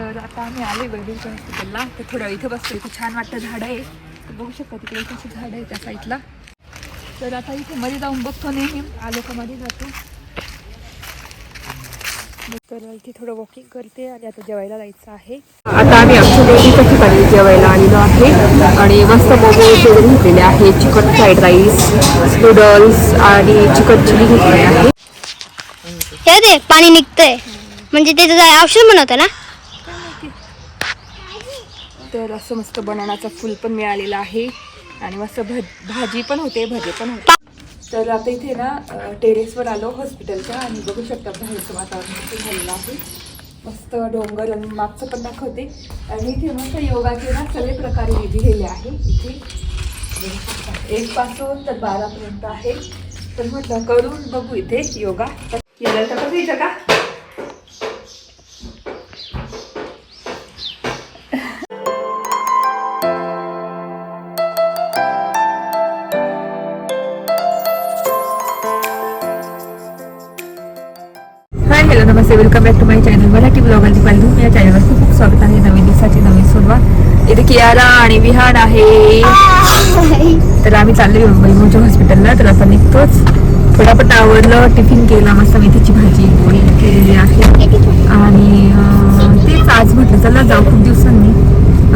तर आता आम्ही आलो वेगळीच्या हॉस्पिटलला तर थोडं इथं बसतो इथं छान वाटतं झाडं आहे. तर बघू शकता तिकडे कशी झाडं आहे त्या साईडला. तर आता इथे मध्ये जाऊन बघतो नेहमी. आलो का मध्ये जातो. तर इथे थोडं वॉकिंग करते आणि आता जेवायला जायचं आहे. आता आम्ही आमच्या नेहमीच्या ठिकाणी जेवायला आलेलो आहे. आणि मस्त मोमोज वगैरे घेतलेले आहे. चिकन फ्राईड राईस नूडल्स आणि चिकन चिली घेतलेले आहे. हे ते पाणी निघतंय. म्हणजे त्याचं काय औषध बनवतं ना? तर असं मस्त बनानाचं फुल पण मिळालेलं आहे. आणि मस्त भज भाजी पण होते भजे पण होते. तर आता इथे ना टेरेसवर आलो हॉस्पिटलच्या आणि बघू शकता बाहेरचं वातावरण झालेलं आहे. मस्त डोंगर आणि मागचं पण दाखवते. आणि इथे मस्त योगाचे ना सगळे प्रकारे लिहिलेले आहे. इथे एक पासून तर बारापर्यंत आहे. तर म्हटलं करून बघू इथे योगा. तर तर कसं यायचं का? Hello Namaste welcome back to my channel Marathi blog आणि पाहिजे या चॅनलवर खूप खूप स्वागत आहे. नवीन दिवसाची नवीन सुरुवात. इथे कियारा आणि विहान आहे. तर आम्ही चाललोय मुंबईच्या हॉस्पिटलला तर आता निघतोच. पटापट आवरलं टिफिन केला मस्त मेथीची भाजी पोळी केलेली आहे. आणि तेच आज म्हटलं चला जाऊ खूप दिवसांनी.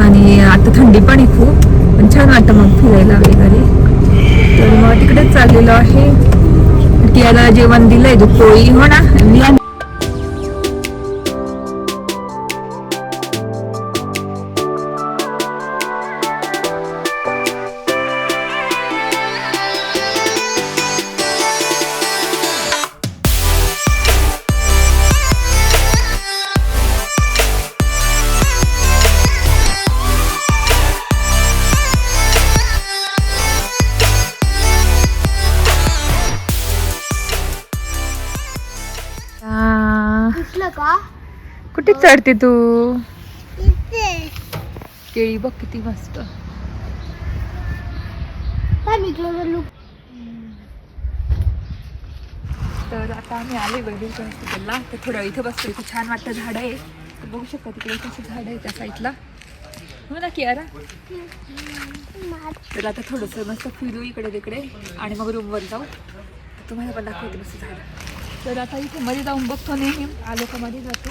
आणि आता थंडी पण आहे खूप. पण छान वाटतं मग फिरायला वगैरे. तर मग तिकडेच चाललेलो आहे. कियाला जेवण दिलंय तू पोळी हो ना? कुठे चढते तू? केळी बघ किती मस्त. तर आता आम्ही आलोय वेगळीच्या हॉस्पिटलला तर थोडं इथं बसतो इथं छान वाटतं झाडं आहे. तर बघू शकता तिकडे कसं झाड आहे त्या साईडला. हो ना कियारा? तर आता थोडंसं मस्त फिरू इकडे तिकडे आणि मग रूमवर जाऊ. तुम्हाला पण दाखवते मस्त झाड. तर आता इथे मध्ये जाऊन बघतो नेहमी. आलो का मध्ये जातो.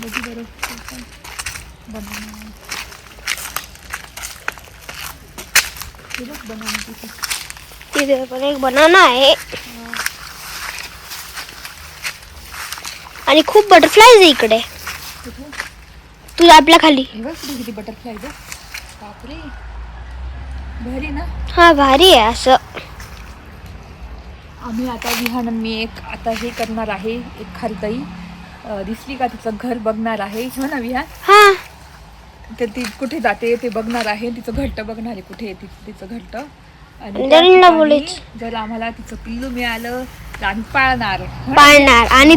बघू बरं बनाना हे बघ बनाना तिथे तिथे पण एक बनाना आहे आणि खूप बटरफ्लाय आहे इकडे. तू आपल्या खाली. हे बघ किती किती बटरफ्लाय बापरे भारी ना हा भारी आहे असं. आम्ही आता विहान मी एक आता हे करणार आहे एक खारताई अं, दिसली का तिचं घर बघणार आहे? हो ना विहान? हा. तर ती कुठे जाते ते बघणार आहे. तिचं घट्ट बघणार आहे कुठे तिचं घट्ट. आणि. जर आम्हाला तिचं पिल्लू मिळालं तर आम्ही पाळणार. हो? पाळणार. आणि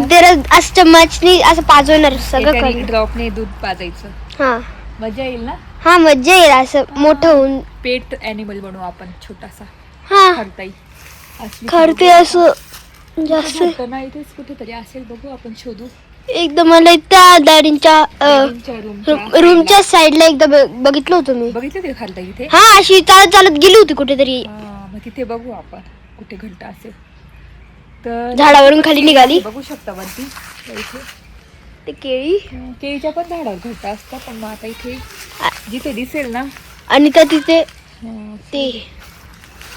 असं चम्मचनी असं पाजवणार सगळं ड्रॉपने दूध पाजायचं. हा. मजा येईल ना? हा मज्जा येईल. असं मोठं होऊन. पेट अॅनिमल बनवू आपण छोटासा. हा. खरताई. खरते असं जास्त. घट्ट ना इथेच कुठेतरी असेल बघू आपण शोधू. एकदम मला त्या roomच्या रूमच्या साईडला एकदा ब- बघितलं होतं मी. बघितलं ते खरताई इथे? हा अशी चालत चालत गेली होती कुठेतरी. हा, मग तिथे बघू आपण कुठे घंटा असेल. तर झाडावरून खाली निघाली. बघू शकता वरती. तर इथे. ते केळी. केळीच्या पण झाडावर घट्ट असतात पण मग आता इथे जिथे दिसेल ना. आणि त्या तिथे ते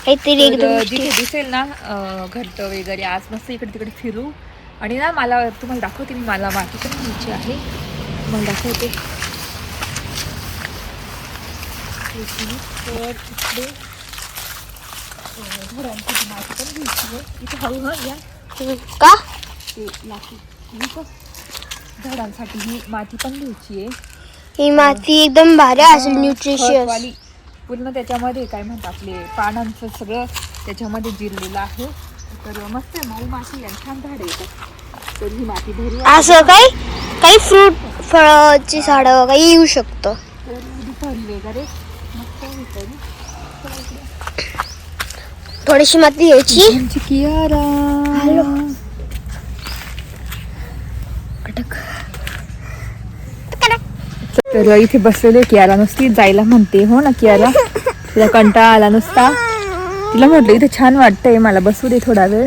काहीतरी तर एकदम जिथे दिसेल ना अं, वगैरे आज मस्त इकडे तिकडे फिरू. आणि ना मला तुम्हाला दाखवते मी मला माती पण घ्यायची आहे. मला दाखवते. तर अं, झाडांची माती पण घ्यायची आहे. इथे हळू हळू या. का? ते लाकूड. झाडांसाठी ही माती पण घ्यायची आहे. ही माती एकदम भारी असेल न्यूट्रिशियस. पूर्ण त्याच्यामध्ये काय म्हणतात आपले पानांचं सगळं त्याच्यामध्ये जिरलेलं आहे. तर मस्त आहे मऊ माती आणि छान झाड येतात तर ही माती भरू असं काही? काही फ्रूट फळाची झाडं काही येऊ शकतं. तर दुपारी वगैरे मस्त होतं ना. थोडीशी माती घ्यायची. आमची कियारा. हॅलो. अटक. तर इथे बसलेले कियारा नुसती. जायला म्हणते हो ना कियारा? तिला कंटाळा आला नुसता. तिला म्हटलं इथे छान वाटतंय मला बसू दे थोडा वेळ.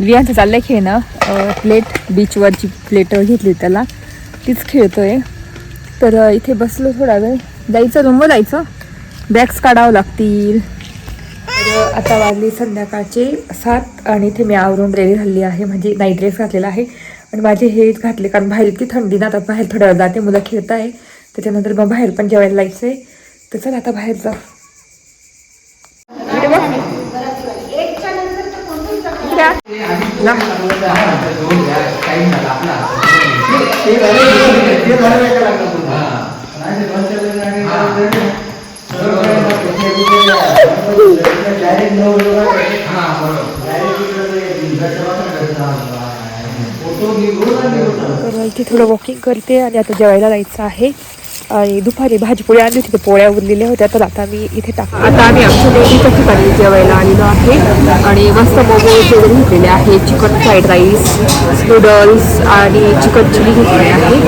वियांचं चाललंय खेळणं. प्लेट बीचवरची प्लेट घेतली त्याला. तीच खेळतोय. तर इथे बसलो थोडा वेळ. जायचं रूमवर जायचं. बॅग्स काढावं लागतील. तर आता वाजली संध्याकाळचे सात आणि इथे मी आवरून रेडी झालेली आहे. म्हणजे नाईट ड्रेस घातलेला आहे. आणि माझे हेच घातले कारण बाहेर इतकी थंडी ना आता बाहेर थोड्या वेळ जाते मुलं खेळत आहे त्याच्यानंतर मग बाहेर पण जेवायला जायचं आहे तर चला आता बाहेर जा इकडे बघ. इथे थोडं वॉकिंग करते आणि आता जेवायला जायचं आहे. आणि दुपारी भाजीपोळी आणली होती पोळ्या उरलेल्या होत्या. तर आता मी इथे टाक. आता आम्ही आमच्या नेहमीच्या ठिकाणी जेवायला आलेलो आहे. आणि मस्त मोमोज वगैरे घेतलेले आहे. चिकन फ्राईड राईस नूडल्स आणि चिकन चिली घेतलेली आहे.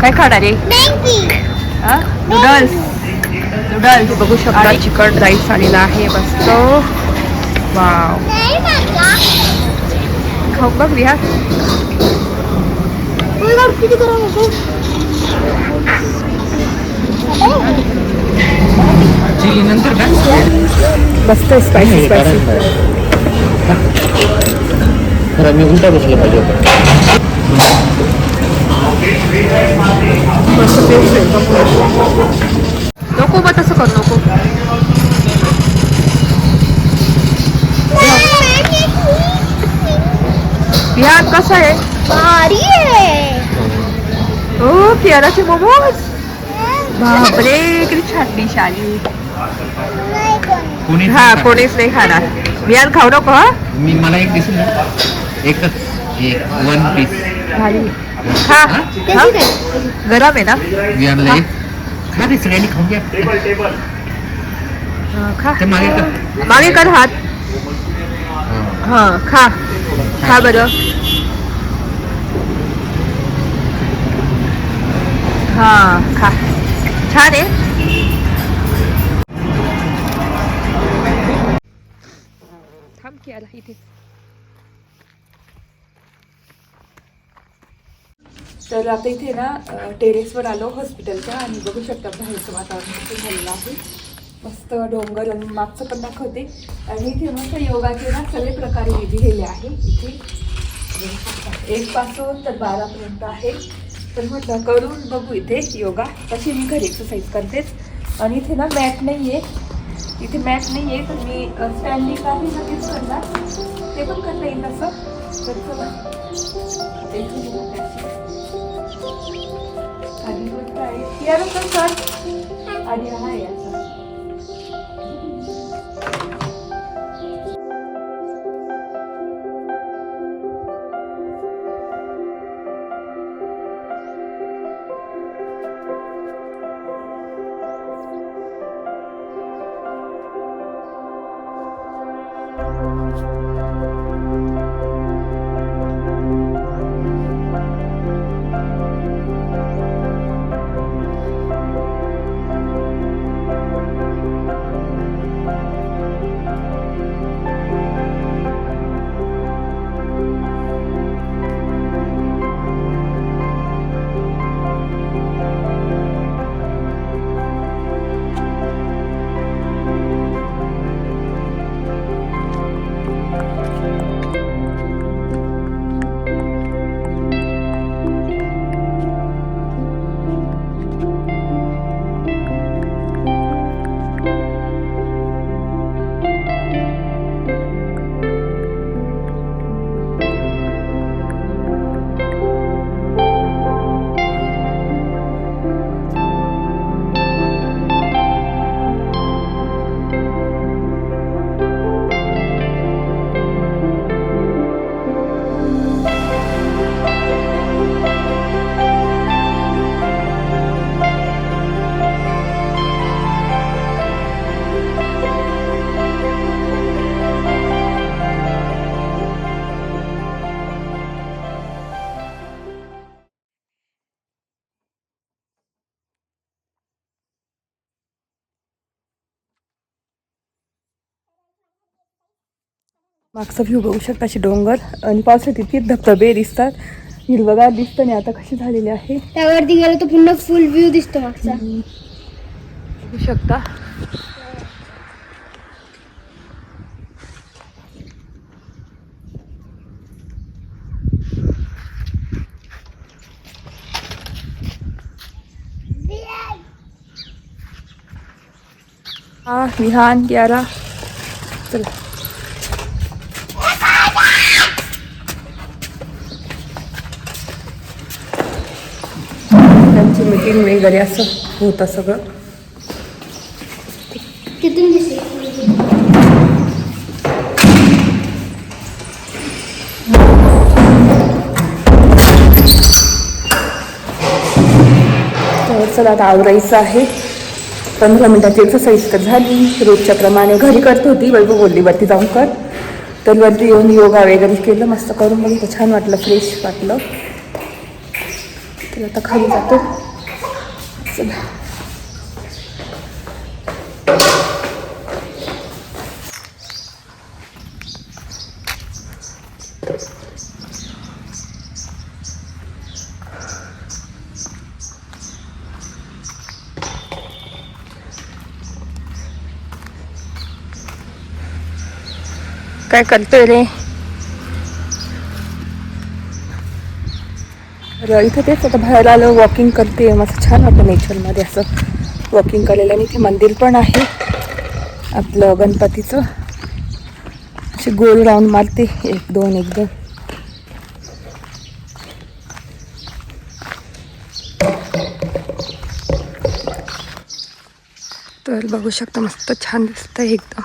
काय? खाणार आहे? नूडल्स. नूडल्स. बघू शकता चिकन राईस आलेला आहे. मस्त. वाव. खाऊ. बघ विहार किती करा नको चिली नंतर मस्त स्पायसी स्पायसी मी उलटा बसलं पाहिजे नको मग तसं कर नको. विहार कसं आहे भारी आहे हो पियाराचे मोमोज? बापरे किती छान डिश आली कोणी हा कोणीच नाही खाणार विहार खाऊ नको हा? मी मला एक दिसेल ना एकच एक वन पीस भारी। खा हा? गरम आहे ना? वियाला एक. खा रे सगळ्यांनी खाऊन घ्या. हा, खा. मागे कर. मागे कर हात. हा खा. खा बरं. हा खा. छान आहे थांब की आला इथे. तर आता इथे ना टेरेसवर आलो हॉस्पिटलच्या आणि बघू शकता बाहेरचं वातावरण झालेलं आहे. मस्त डोंगर आणि मागचं पण दाखवते. आणि इथे मस्त योगाचे ना सगळे प्रकार लिहिलेले आहे इथे एक पासून तर बारापर्यंत आहे. तर म्हटलं करून बघू इथे योगा. तशी मी घरी एक्सरसाइज करतेच. आणि इथे ना मॅट नाही आहे इथे मॅट नाही आहे तर मी स्टँडिंग आहे नक्कीच करणार. ते पण करता येईल तसं. तर चला. आणि इथे आहे यार पण कर. हा याचा मागचा व्ह्यू बघू शकता असे डोंगर. आणि पावसाळ्यात इतके धबधबे दिसतात. हिरवगार दिसतं आणि आता कशी झालेली आहे. त्यावरती गेलो तर पुन्हा फुल व्ह्यू दिसतो मागचा. बघू शकता. हा विहान ग्यारा चला त्यांची मीटिंग वगैरे असं होतं सगळं. चला आता आवरायचं आहे. पंधरा मिनिटाची एक्सरसाइज तर झाली. रोजच्या प्रमाणे घरी करत होती. वैभव बोलली वरती जाऊन कर. तर वरती येऊन योगा वगैरे केलं. मस्त करून बघितलं. छान वाटलं फ्रेश वाटलं. तर आता खाली जातो. चला काय करतोय रे तर इथं तेच आता बाहेर आलं वॉकिंग करते. मस्त छान वाटतं नेचरमध्ये असं वॉकिंग करायला आणि इथे मंदिर पण आहे. आपलं गणपतीचं. असे गोल राऊंड मारते. एक दोन एक दोन. तर बघू शकता मस्त छान दिसतं एकदम.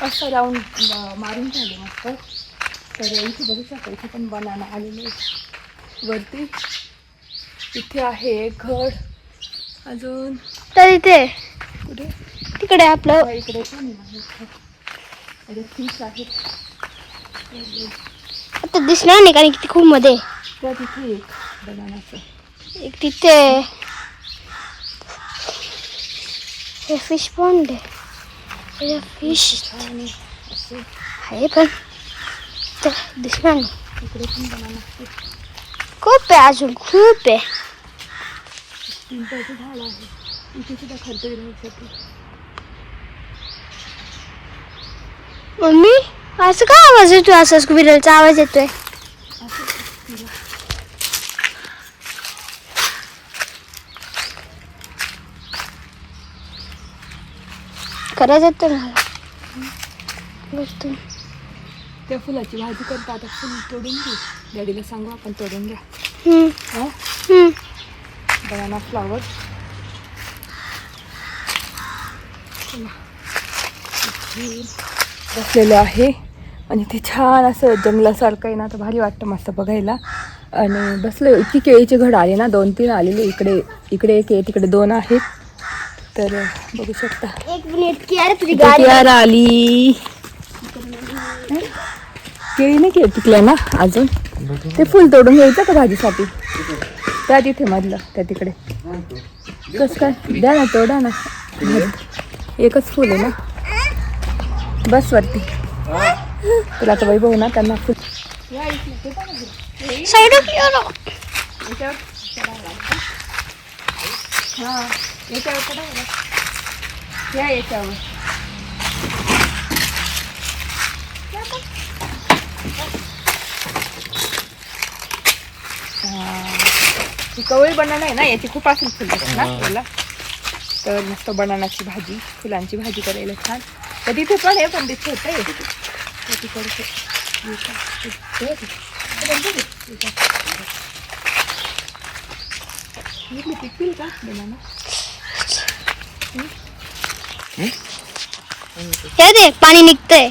तर माझे ना पाच सहा राऊंड मारून झाले मस्त. तर इथे बघू शकता इथे पण बनाना आलेले. वरती इथे आहे एक घर. अजून तर इथे कुठे? तिकडे आपलं इकडे पण फिश आहेत. आता दिसणार नाही कारण की ती खूप मध्ये. त्या तिथे एक बनानाचं एक तिथे. हे फिश पॉन्ड आहे. फिश आहे पण तर दिसणार नाही इकडे पण बनाना खूप आहे अजून खूप आहे चिंताचं झाड आहे इथे सुद्धा खरतरी राहू मम्मी असं का आवाज येतोय असं स्क्विरलचा आवाज येतोय खरंच येतोय मला बघतो. त्या फुलाची भाजी करता आता फुल तोडून घेऊ डॅडीला सांगू आपण तोडून घ्या. हा. बनाना फ्लावर बसलेलो आहे. आणि ते छान असं जंगलासारखं आहे ना तर भारी वाटतं मस्त बघायला. आणि बसलो इतकी केळीचे घड आले ना दोन तीन आलेले. इकडे इकडे एक आहे तिकडे दोन आहेत. तर बघू शकता. एक मिनिट की अरे तुझी गाडी कियारा आली. केळी नाही केळी पिकल्या ना अजून? ते फुल तोडून घ्यायचं का भाजीसाठी? त्या तिथे मधलं त्या तिकडे. कसं काय? द्या ना तोडा ना. एकच फुल आहे ना. बस वरती. तुला आता वैभव ना त्यांना फुल. साईड हा याच्यावर पडा बरं. या याच्यावर. ही कवळी बनाना आहे ना याची खूप असेल फुल ना याला तर मस्त बनानाची भाजी फुलांची भाजी करायला छान. तर तिथे पण आहे पण तिथे होत आहे तिकडे पिकतील का बनाना हे दे पाणी निघतंय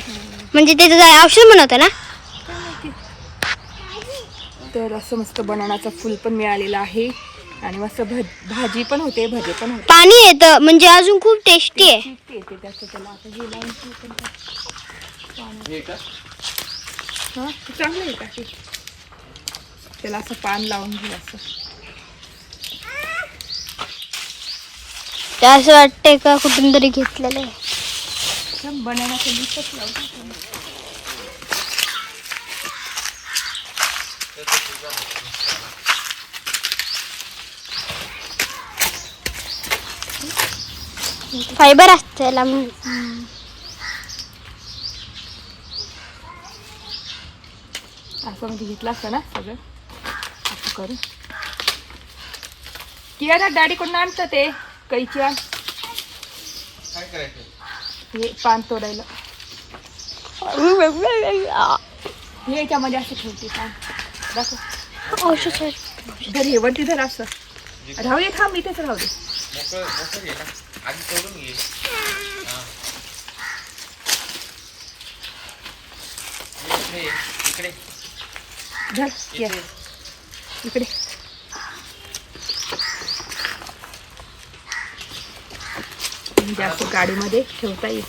म्हणजे त्याचं काय औषध बनवतं ना तर असं मस्त बनानाचं फुल पण मिळालेलं आहे आणि मस्त भज- भाजी पण होते भजे पण होते पाणी येतं म्हणजे अजून खूप टेस्टी आहे त्याचं त्याला आता हे लावून ठेवू पण टाक. हे का हा ते चांगलं आहे का ते त्याला असं पान लावून घेऊ असं ते असं वाटतंय का कुठून तरी घेतलेलं आहे? बनानाचं फायबर असतं त्याला म्हणून. असं म्हणजे घेतलं असतं ना सगळं? असं करून किया डॅडी कोण आणतं ते. कैची आण काय करायचं? हे पान तोडायला. हे याच्यामध्ये असं ठेवते पान दाखव. धर हे वरती धर असं. राहू दे थांब इथेच राहू दे. आधी तोडून घे. हा. इकडे ये, इकडे धर किया इकडे इकडे म्हणजे असं गाडीमध्ये ठेवता येईल.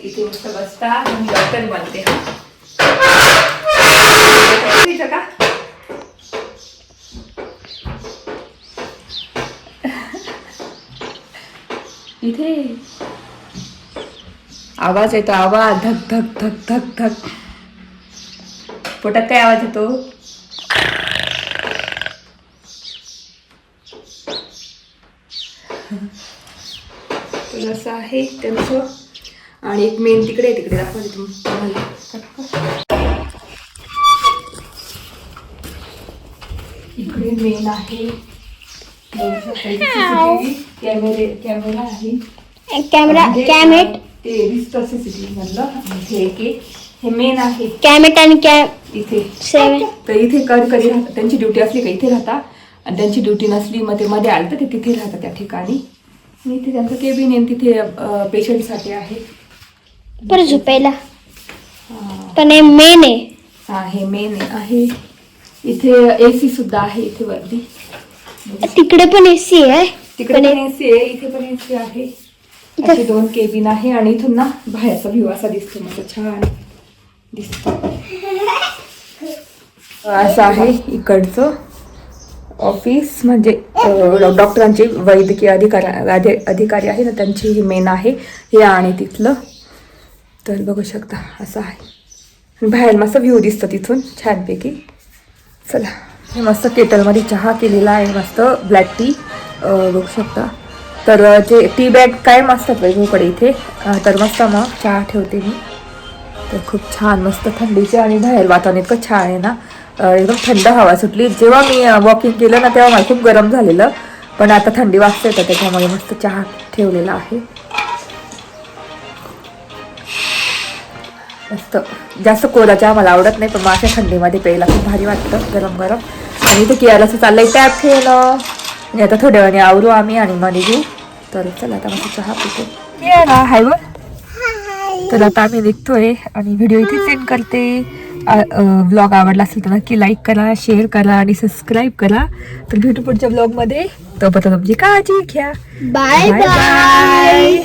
इथे मस्त बसता मी डॉक्टर बनते. इथं का? इथे. आवाज येतो आवाज. धक धक धक धक धक. पोटात काय आवाज येतो? तर असं आहे त्यांचं. आणि एक मेन तिकडे आहे, तिकडे दाखवते तुम्हाला. इकडे मेन आहे. कॅमेरे कॅमेरा आहे. कॅमेरा कॅमेट ते सीसीटीव्ही मधलं आणि हे एक. हे मेन आहे. कॅमेट आणि कॅ इथे. सेवन तर इथे कधी कधी राहतात. त्यांची ड्युटी असली का इथे राहता आणि त्यांची ड्युटी नसली मग ते मध्ये आलं तर ते तिथे राहतात त्या ठिकाणी. आणि इथे त्यांचं केबिन आहे तिथे पेशंटसाठी आहे. बरं झोपायला. पण हे मेन आहे. हा हे मेन आहे. इथे ए सी सुद्धा आहे इथे वरती. तिकडे पण एसी आहे. तिकडे पण एसी आहे इथे पण एसी आहे. असे दोन केबिन आहे आणि इथून ना बाहेरचा व्ह्यू असा दिसतो. मला छान दिसतो. असं आहे इकडचं ऑफिस म्हणजे डॉक्टरांचे वैद्यकीय अधिकार अधिकारी आहे ना त्यांची ही मेन आहे हे आणि तिथलं. तर बघू शकता असं आहे. बाहेर मस्त व्ह्यू दिसतो तिथून छानपैकी. चला हे मस्त केटलमध्ये चहा केलेला आहे मस्त ब्लॅक टी बघू शकता. तर जे टी बॅग काय मस्त वैभवकडे इथे. तर मस्त मग चहा ठेवते मी. तर खूप छान मस्त थंडीचे आणि बाहेर वातावरण इतकं छान आहे ना. एकदम थंड हवा सुटली. जेव्हा मी वॉकिंग केलं ना तेव्हा मला खूप गरम झालेलं. पण आता थंडी वाजते तर त्याच्यामुळे मस्त चहा ठेवलेला आहे. मस्त. जास्त कोरा चहा मला आवडत नाही पण मग अशा थंडीमध्ये प्यायला खूप भारी वाटतं गरम गरम आणि इथे कियाला असं चाललंय टॅप खेळणं आणि आता थोड्या वेळाने आवरू आम्ही आणि मध्ये घेऊ तर चला आता मस्त चहा पितो. हाय वर तर आता आम्ही निघतोय आणि व्हिडिओ इथे सेंड करते. ब्लॉग आवडला असेल तर नक्की लाईक करा शेअर करा आणि सबस्क्राईब करा. तर भेटू पुढच्या ब्लॉगमध्ये तोपर्यंत तुमची काळजी घ्या. Bye bye